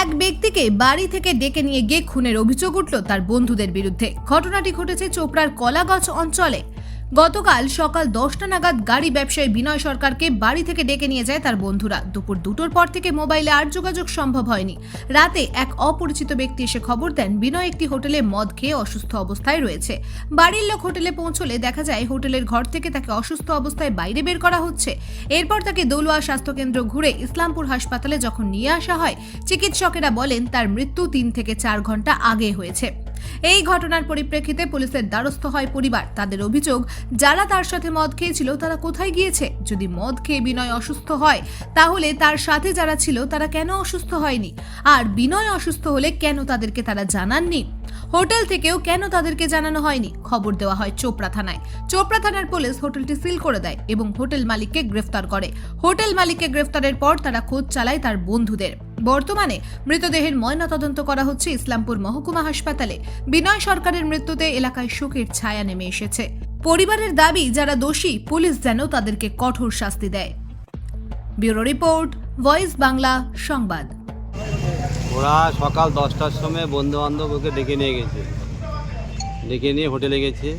এক ব্যক্তিকে বাড়ি থেকে ডেকে নিয়ে গিয়ে খুনের অভিযোগ উঠল তার বন্ধুদের বিরুদ্ধে। ঘটনাটি ঘটেছে চোপড়ার কলাগছ অঞ্চলে। গতকাল সকাল দশটা নাগাদ গাড়ি ব্যবসায়ী বিনয় সরকারকে বাড়ি থেকে ডেকে নিয়ে যায় তার বন্ধুরা। দুপুর দুটোর পর থেকে মোবাইলে আর যোগাযোগ সম্ভব হয়নি। রাতে এক অপরিচিত ব্যক্তি এসে খবর দেন, বিনয় একটি হোটেলে মদ খেয়ে অসুস্থ অবস্থায় রয়েছে। বাড়ির লোক হোটেলে পৌঁছলে দেখা যায় হোটেলের ঘর থেকে তাকে অসুস্থ অবস্থায় বাইরে বের করা হচ্ছে। এরপর তাকে দৌলুয়া স্বাস্থ্যকেন্দ্র ঘুরে ইসলামপুর হাসপাতালে যখন নিয়ে আসা হয়, চিকিৎসকেরা বলেন তার মৃত্যু তিন থেকে চার ঘণ্টা আগে হয়েছে। এই ঘটনার পরিপ্রেক্ষিতে পুলিশের দ্বারস্থ হয় পরিবার। তাদের অভিযোগ, যারা তার সাথে মদ খেয়েছিল তারা কোথায় গিয়েছে? যদি মদ খেয়ে বিনয় অসুস্থ হয়, তাহলে তার সাথে যারা ছিল তারা কেন অসুস্থ হয়নি? আর বিনয় অসুস্থ হলে কেন তাদেরকে তারা জানাননি? হোটেল থেকেও কেন তাদেরকে জানানো হয়নি? খবর দেওয়া হয় চোপড়া থানায়। চোপড়া থানার পুলিশ হোটেলটি সিল করে দেয় এবং হোটেল মালিককে গ্রেফতার করে। হোটেল মালিককে গ্রেফতারের পর তারা খোঁজ চালায় তার বন্ধুদের। বর্তমানে মৃতদেহের ময়নাতদন্ত করা হচ্ছে ইসলামপুর মহকুমা হাসপাতালে। বিনয় সরকারের মৃত্যুতে এলাকায় শোকের ছায়া নেমে এসেছে। পরিবারের দাবি, যারা দোষী, পুলিশ যেন তাদেরকে কঠোর শাস্তি দেয়। ব্যুরো রিপোর্ট, ভয়েস বাংলা, সংবাদ। ওরা সকাল দশটার সময় বন্ধু বান্ধব ওকে ডেকে নিয়ে গেছে। ডেকে নিয়ে হোটেলে গেছে।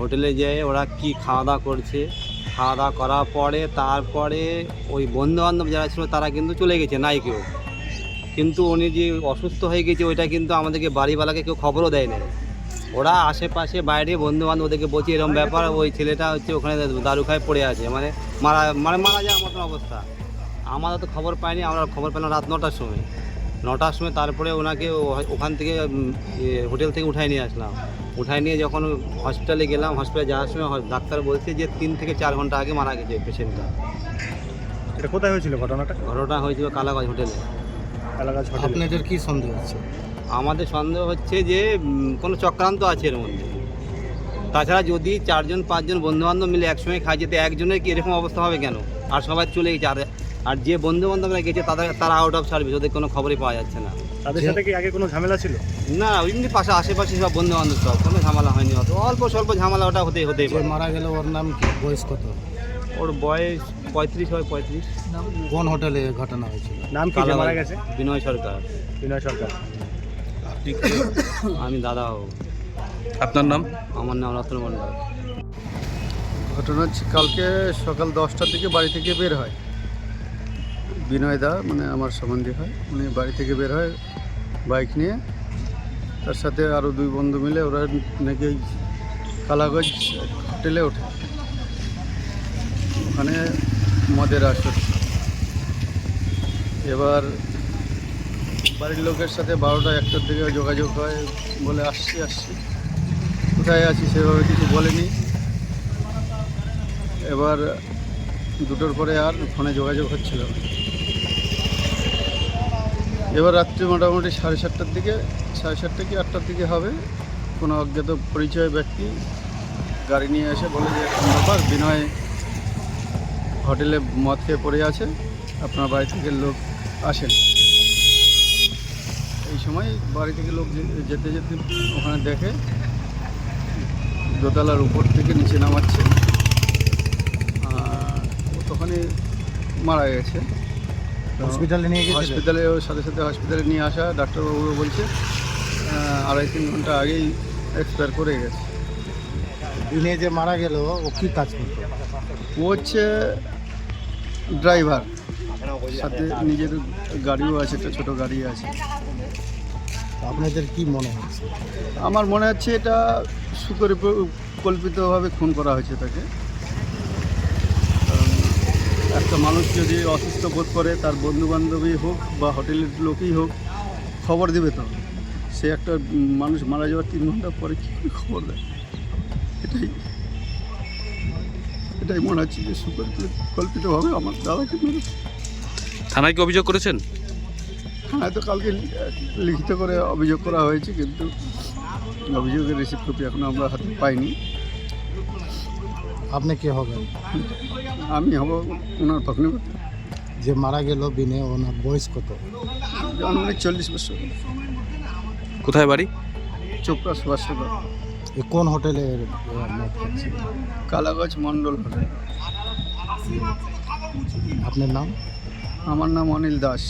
হোটেলে যেয়ে ওরা কি খাওয়া দাওয়া করছে? খাওয়া দাওয়া করার পরে, তারপরে ওই বন্ধু বান্ধব যারা ছিল, তারা কিন্তু চলে গেছে নাই কেউ কিন্তু উনি যে অসুস্থ হয়ে গেছে ওইটা কিন্তু আমাদেরকে বাড়িওয়ালাকে কেউ খবরও দেয় না ওরা আশেপাশে বাইরে বন্ধু বান্ধব ওদেরকে বলছে এরকম ব্যাপার ওই ছেলেটা হচ্ছে ওখানে দারু খায় পড়ে আছে মানে মারা মানে মারা যাওয়ার মতন অবস্থা। আমাদের তো খবর পাইনি আমরা খবর পেলাম রাত নটার সময়। নটার সময় তারপরে ওনাকে ওখান থেকে হোটেল থেকে উঠায় নিয়ে আসলাম। উঠায় নিয়ে যখন হসপিটালে গেলাম হসপিটালে যাওয়ার সময় ডাক্তার বলছে যে তিন থেকে চার ঘণ্টা আগে মারা গেছে পেশেন্টটা। এটা কোথায় হয়েছিল ঘটনাটা? ঘটনা হয়েছিল কালাগঞ্জ হোটেলে। এলাকার হোটেলে আপনাদের কি সন্দেহ আছে আমাদের সন্দেহ হচ্ছে যে উম, কোনো চক্রান্ত আছে এর মধ্যে। তাছাড়া যদি চারজন পাঁচজন বন্ধুবান্ধব মিলে একসঙ্গে খায় যেতে একজনের কি এরকম অবস্থা হবে কেন? আর সবাই চলে গেছে। আর আর যে বন্ধু বান্ধবরা গেছে তাদের তারা আউট অফ সার্ভিস ওদের কোনো খবরই পাওয়া যাচ্ছে না। তাদের সাথে কি আগে কোনো ঝামেলা ছিল? না এমনি পাশে আশেপাশে সব বন্ধু বান্ধব সব কোনো ঝামেলা হয়নি অত। অল্প স্বল্প ঝামেলা ওটা হতেই হতেই যে পারে। মারা গেল ওর নাম কি? বয়স কত? ওর বয়স পঁয়ত্রিশ হয় পঁয়ত্রিশ। কোন হোটেলে ঘটনা হয়েছিল? নাম কি যে মারা গেছে? বিনয় সরকার। বিনয় সরকার। আমি দাদা হব আপনার নাম? আমার নাম রতন মণ্ডল। ঘটনা হচ্ছে কালকে সকাল দশটার দিকে বাড়ি থেকে বের হয়। বিনয় দা মানে আমার সম্বন্ধী হয় উনি বাড়ি থেকে বের হয় বাইক নিয়ে। তার সাথে আরও দুই বন্ধু মিলে ওরা নাকি ওই কালাগঞ্জ হোটেলে ওঠে। ওখানে মদের আসর। এবার বাড়ির লোকের সাথে বারোটা একটার দিকে যোগাযোগ হয় বলে আসছি আসছি। কোথায় আছি সেভাবে কিছু বলেনি। এবার দুটোর পরে আর ফোনে যোগাযোগ হচ্ছিল না। এবার রাত্রি মোটামুটি সাড়ে সাতটার দিকে, সাড়ে সাতটা কি আটটার দিকে হবে, কোনো অজ্ঞাত পরিচয় ব্যক্তি গাড়ি নিয়ে এসে বলে যে, ব্যাপার, বিনয় হোটেলে মদ খেয়ে পড়ে আছে। আপনার বাড়ি থেকে লোক আসেন। এই সময় বাড়ি থেকে লোক যেতে যেতে ওখানে দেখে দোতলার উপর থেকে নিচে নামাচ্ছে। তখনই মারা গেছে। হসপিটালে নিয়ে গেছিল হসপিটালে ওর সাথে সাথে হসপিটালে নিয়ে আসা ডাক্তারবাবু বলছে আড়াই তিন ঘণ্টা আগেই এক্সপায়ার করে গেছে। দিনে যে মারা গেল ও কি কাজ করতো? ও হচ্ছে ড্রাইভার। সাথে নিজের গাড়িও আছে একটা ছোটো গাড়ি আছে। আপনাদের কি মনে হচ্ছে আমার মনে হচ্ছে এটা সুপরিকল্পিতভাবে খুন করা হয়েছে তাকে। একটা মানুষ যদি অসুস্থ বোধ করে তার বন্ধু বান্ধবী হোক বা হোটেলের লোকই হোক খবর দেবে তো। সে একটা মানুষ মারা যাওয়ার তিন ঘণ্টা পরে কী করে খবর দেয়? এটাই। এটাই মনে হচ্ছে যে সুপরিকল্পিতভাবে আমার দাদাকে মেরেছে থানায় কি অভিযোগ করেছেন? থানায় তো কালকে লিখিত করে অভিযোগ করা হয়েছে কিন্তু অভিযোগের রিসিপ্ট কপি এখনও আমরা হাতে পাইনি। আপনি কে হবেন? আমি হব ওনার পক্ষে যে মারা গেল বিনে ওনার বয়স কত? আনুমানিক চল্লিশ বছর। কোথায় বাড়ি? চোপড়া এ কোন হোটেলে কালাগজ মন্ডল হোটেল মণ্ডল হোটেল। আপনার নাম? আমার নাম অনিল দাস।